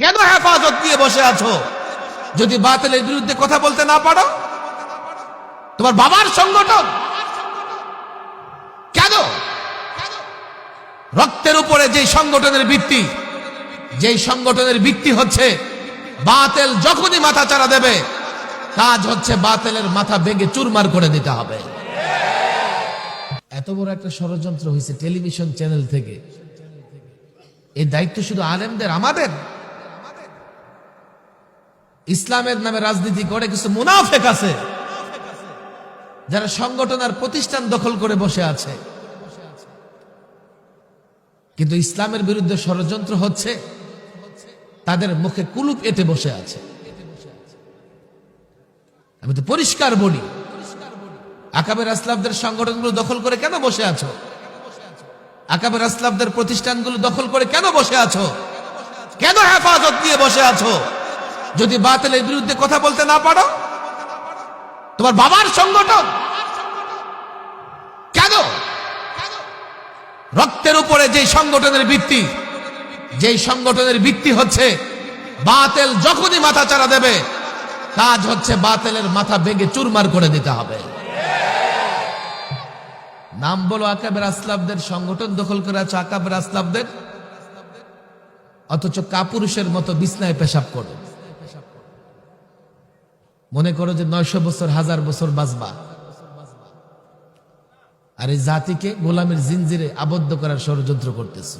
কেন হেফাজত নিয়ে বসে আছো? যদি বাতিলের বিরুদ্ধে কথা বলতে না পারো? তোমার বাবার সংগঠন? কেন? রক্তের উপরে যে সংগঠনের ভিত্তি, যেই সংগঠনের ভিত্তি হচ্ছে বাতেল যখনই মাথা চারা দেবে, কাজ হচ্ছে বাতেলের মাথা ভেঙে চুরমার করে দিতে হবে। এত বড় একটা ষড়যন্ত্র হয়েছে টেলিভিশন চ্যানেল থেকে। এই দায়িত্ব শুধু আলেমদের, আমাদের? ইসলামের নামে রাজনীতি করে কিছু মুনাফেক আছে যারা সংগঠন আর প্রতিষ্ঠান দখল করে বসে আছে। কিন্তু ইসলামের বিরুদ্ধে ষড়যন্ত্র হচ্ছে, তাদের মুখে কুলুপ এঁটে বসে আছে। আমি তো পরিষ্কার বলি, আকাবের আসলাফদের সংগঠনগুলো দখল করে কেন বসে আছো? আকাবের আসলাফদের প্রতিষ্ঠানগুলো দখল করে কেন বসে আছো? কেন হেফাজত নিয়ে বসে আছো? যদি বাতিলের বিরুদ্ধে কথা বলতে না পারো, তোমার বাবার সংগঠন। কেন? রক্তের উপরে যে সংগঠনের ভিত্তি, যেই সংগঠনের ভিত্তি হচ্ছে বাতেল যখনই মাথা চারা দেবে, কাজ হচ্ছে বাতেলের মাথা ভেঙে চুরমার করে দিতে হবে। নাম বলো আকাবের আসলাফদের সংগঠন দখল করে আছে আকাবের আসলাফদের অথচ কাপুরুষের মতো বিছনায় পেশাব করো। মনে করো যে নয়শো বছর, হাজার বছর বাঁচবা। আর এই জাতিকে গোলামের জিনজিরে আবদ্ধ করার ষড়যন্ত্র করতেছে।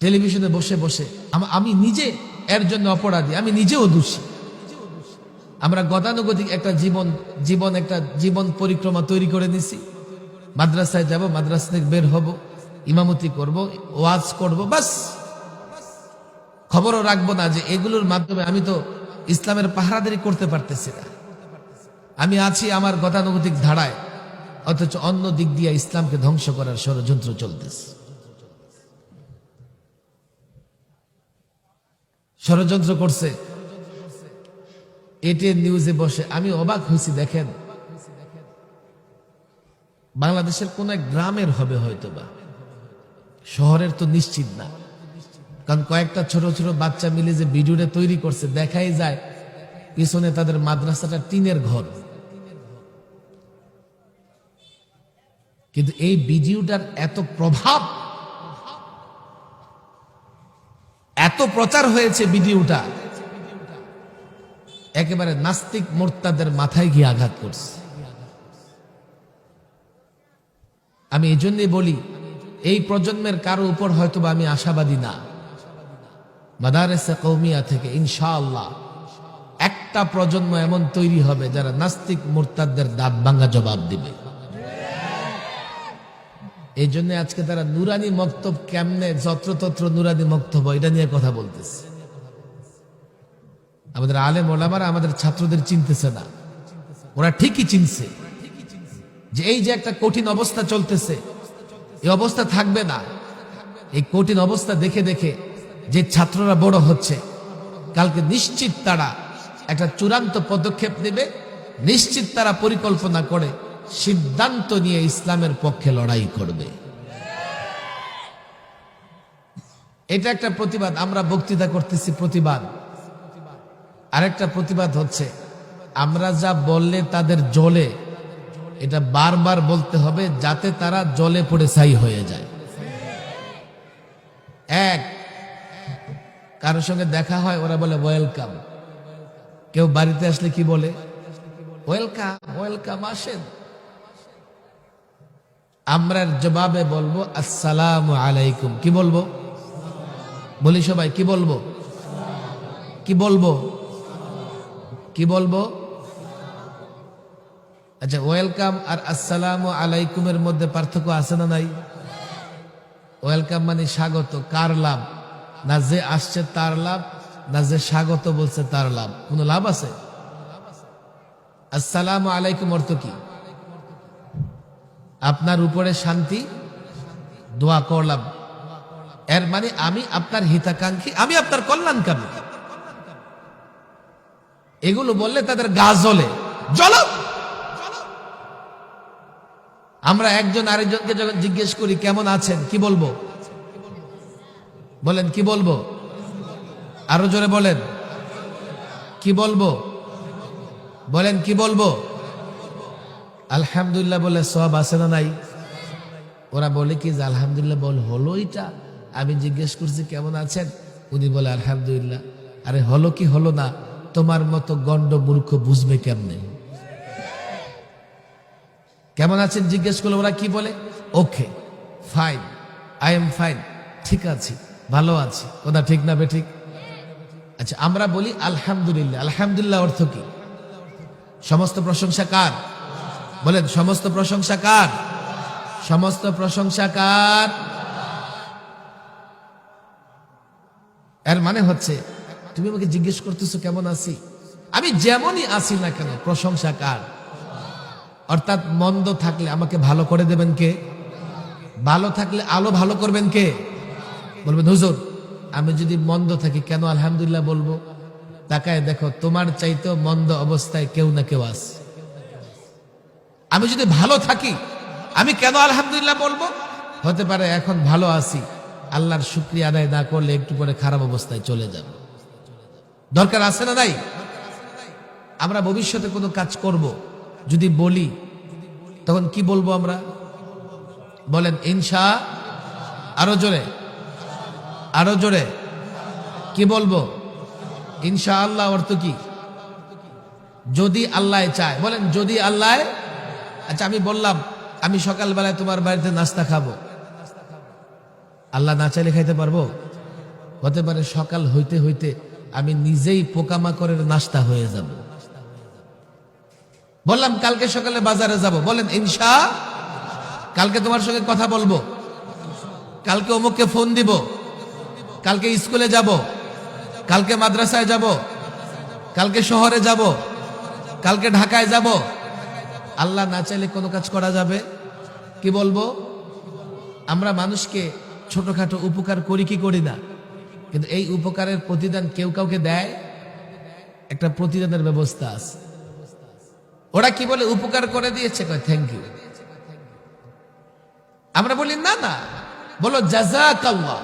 টেলিভিশনে বসে বসে আমি নিজে এর জন্য অপরাধী, আমি নিজেও দোষী। আমরা গতানুগতিক একটা জীবন জীবন একটা জীবন পরিক্রমা তৈরি করে নিছি। মাদ্রাসায় যাব, মাদ্রাসা থেকে বের হব, ইমামতি করব, ওয়াজ করব, বাস। খবরও রাখব না যে এগুলোর মাধ্যমে আমি তো ইসলামের পাহারাদারি করতে পারতেছি না। আমি আছি আমার গতানুগতিক ধারায়, অথচ অন্য দিক দিয়ে ইসলামকে ধ্বংস করার ষড়যন্ত্র চলতেছে। ষড়যন্ত্র করছে। এটিএন নিউজে বসে আমি অবাক হয়েছি, দেখেন। বাংলাদেশের কোন এক গ্রামের হবে হয়তো বা শহরের তো নিশ্চিত না। কারণ কয়েকটা ছোট ছোট বাচ্চা মিলে যে ভিডিওটা তৈরি করছে, দেখাই যায় পিছনে তাদের মাদ্রাসাটা টিনের ঘর। কিন্তু এই ভিডিওটার এত প্রভাব, এত প্রচার হয়েছে ভিডিওটা, একেবারে নাস্তিক মোর্তাদের মাথায় গিয়ে আঘাত করছে। আমি এই জন্যই বলি, এই প্রজন্মের কারও উপর হয়তো আমি আশাবাদী না। মাদারেসা কৌমিয়া থেকে ইনশাআল্লাহ একটা প্রজন্ম এমন তৈরি হবে যারা নাস্তিক মোর্তাদের দাঁত ভাঙ্গা জবাব দিবে। এই জন্য আজকে তারা নুরানি মক্তব কেমনে যত্রতত্র নুরানি মক্তব এটা নিয়ে কথা বলতেছে। আমাদের আলেম ওলামারা আমাদের ছাত্রদের চিনতেছে না। ওরা ঠিকই চিনছে যে এই যে একটা কঠিন অবস্থা চলতেছে, এই অবস্থা থাকবে না। এই কঠিন অবস্থা দেখে দেখে যে ছাত্ররা বড় হচ্ছে, কালকে নিশ্চিত তারা একটা চূড়ান্ত পদক্ষেপ নেবে, নিশ্চিত তারা পরিকল্পনা করে সিদ্ধান্ত নিয়ে ইসলামের পক্ষে লড়াই করবে। এটা একটা প্রতিবাদ, আমরা বক্তৃতা করতেছি প্রতিবাদ। আরেকটা প্রতিবাদ হচ্ছে, আমরা যা বললে তাদের জলে এটা বারবার বলতে হবে যাতে তারা জলে পড়ে ছাই হয়ে যায়। এক কারোর সঙ্গে দেখা হয়, ওরা বলে ওয়েলকাম কেউ বাড়িতে আসলে কি বলে? ওয়েলকাম ওয়েলকাম আসেন। আমরা জবাবে বলব, আসসালামু আলাইকুম। কি বলব? বলি সবাই, কি বলব? কি বলব? কি বলব? আচ্ছা ওয়েলকাম আর আসসালামু আলাইকুমের মধ্যে পার্থক্য আছে না নাই? ওয়েলকাম মানে স্বাগত, কার লাভ না যে আসছে তার লাভ, না যে স্বাগত বলছে তার লাভ। কোনো লাভ আছে? আসসালামু আলাইকুম অর্থ কি? আপনার উপরে শান্তি, দোয়া করলাম এর মানে আমি আপনার হিতাকাঙ্ক্ষী, আমি আপনার কল্যাণকামী। এগুলো বললে তাদের গা জ্বলে। জ্বল! আমরা একজন আরেকজনকে যখন জিজ্ঞেস করি, কেমন আছেন? কি বলব? বলেন, কি বলব? আরও জোরে বলেন। কি বলব? বলেন, কি বলব? আলহামদুলিল্লাহ বলে সব আছে না নাই? ওরা বলে কি যে, আলহামদুলিল্লাহ বল, হলো এটা? আমি জিজ্ঞেস করছি, কেমন আছেন? উনি বলে, আলহামদুলিল্লাহ। আরে, হলো কি হলো না? তোমার মতো গন্ড মূর্খ বুঝবে কেমনে? কেমন আছেন? জিজ্ঞেস করলে, ওরা কি বলে? Okay, fine, I am fine, ঠিক আছে। ভালো আছি। ওটা ঠিক না বে ঠিক আচ্ছা আমরা বলি আলহামদুলিল্লাহ। আলহামদুলিল্লাহ অর্থ কি? সমস্ত প্রশংসা কার? বলেন, সমস্ত প্রশংসা কার? সমস্ত প্রশংসা কার? এর মানে হচ্ছে, তুমি আমাকে জিজ্ঞেস করতেছো কেমন আছি? আমি যেমনই আছি না কেন, প্রশংসা কার? অর্থাৎ মন্দ থাকলে আমাকে ভালো করে দেবেন কে? ভালো থাকলে আলো ভালো করবেন কে? বলবেন, হুজুর, আমি যদি মন্দ থাকি কেন আলহামদুলিল্লাহ বলব? তাকায় দেখো, তোমার চাইতেও মন্দ অবস্থায় কেউ না কেউ আছে। আমি যদি ভালো থাকি, আমি কেন আলহামদুলিল্লাহ বলব? হতে পারে এখন ভালো আছি, আল্লাহর শুক্রিয়া আদায় না করলে একটু পরে খারাপ অবস্থায় চলে যাব। দরকার আছে না নাই? আমরা ভবিষ্যতে কোনো কাজ করব, যদি বলি, তখন কি বলব আমরা? বলেন ইনশা আরও জোরে। আরও জোরে। কি বলব? ইনশা আল্লাহ অর্থ কি? যদি আল্লাহ চায়। বলেন, যদি আল্লাহ। আচ্ছা আমি বললাম, আমি সকালবেলায় তোমার বাড়িতে নাস্তা খাব। আল্লাহ না চাইলে খাইতে পারব? হতে পারে সকাল হইতে হইতে আমি নিজেই পোকামাকড়ের নাস্তা হয়ে যাব। বললাম, কালকে সকালে বাজারে যাব। বলেন, ইনশা, কালকে তোমার সঙ্গে কথা বলব। কালকে অমুককে ফোন দিব। কালকে স্কুলে যাব, কালকে মাদ্রাসায় যাব, কালকে শহরে যাব, কালকে ঢাকায় যাব। আল্লাহ না চাইলে কোনো কাজ করা যাবে? কি বলব? আমরা মানুষকে ছোটখাটো উপকার করি কি করি না, কিন্তু এই উপকারের প্রতিদান কেউ কাউকে দেয়? একটা প্রতিদানের ব্যবস্থা আছে। ওরা কি বলে, উপকার করে দিয়েছে? কয় থ্যাংক ইউ আমরা বলি, না না। বলো জাজাক আল্লাহ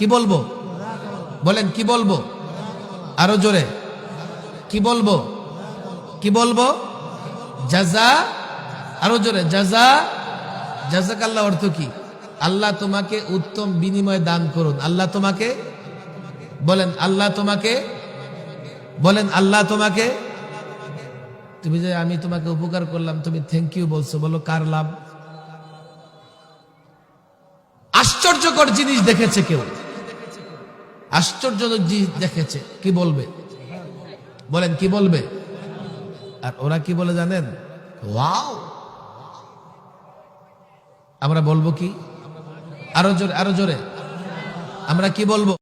কি বলব? বলেন, কি বলব? আরও জোরে। কি বলব? কি বলব? জাজা, আরও জোরে। জাজা জাজাক আল্লাহ অর্থ কি? আল্লাহ তোমাকে উত্তম বিনিময় দান করুন। আল্লাহ তোমাকে? বলেন, আল্লাহ তোমাকে? বলেন, আল্লাহ তোমাকে? তুমি যে আমি তোমাকে উপকার করলাম, তুমি থ্যাংক ইউ বলছো, বলো কার লাভ? আশ্চর্যকর জিনিস দেখেছে কেউ। আশ্চর্যজনক জিনিস দেখেছে। কি বলবে? বলেন, কি বলবে? আর ওরা কি বলে জানেন? ওয়াও! আমরা বলব কি? আরও জোরে আরও জোরে। আমরা কি বলব?